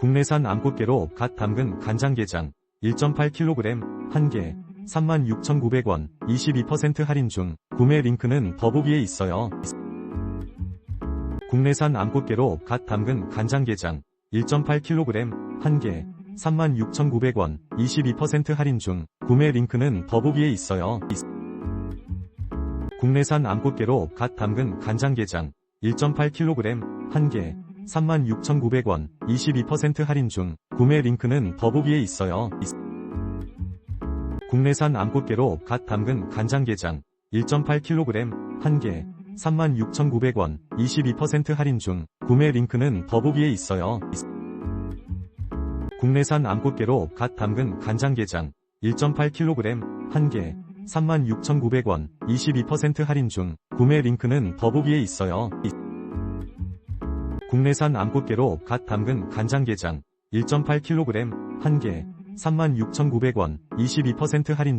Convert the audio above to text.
국내산 암꽃게로 갓 담근 간장게장 1.8kg 1개 36,900원 22% 할인 중 구매 링크는 더보기에 있어요. 국내산 암꽃게로 갓 담근 간장게장 1.8kg 1개 36,900원 22% 할인 중 구매 링크는 더보기에 있어요. 국내산 암꽃게로 갓 담근 간장게장 1.8kg 1개 36,900원 22% 할인 중 구매 링크는 더보기에 있어요. 국내산 암꽃게로 갓 담근 간장게장 1.8kg 1개 36,900원 22% 할인 중 구매 링크는 더보기에 있어요. 국내산 암꽃게로 갓 담근 간장게장 1.8kg 1개 36,900원 22% 할인 중 구매 링크는 더보기에 있어요. 국내산 암꽃게로 갓 담근 간장게장 1.8kg 1개 36,900원 22% 할인 중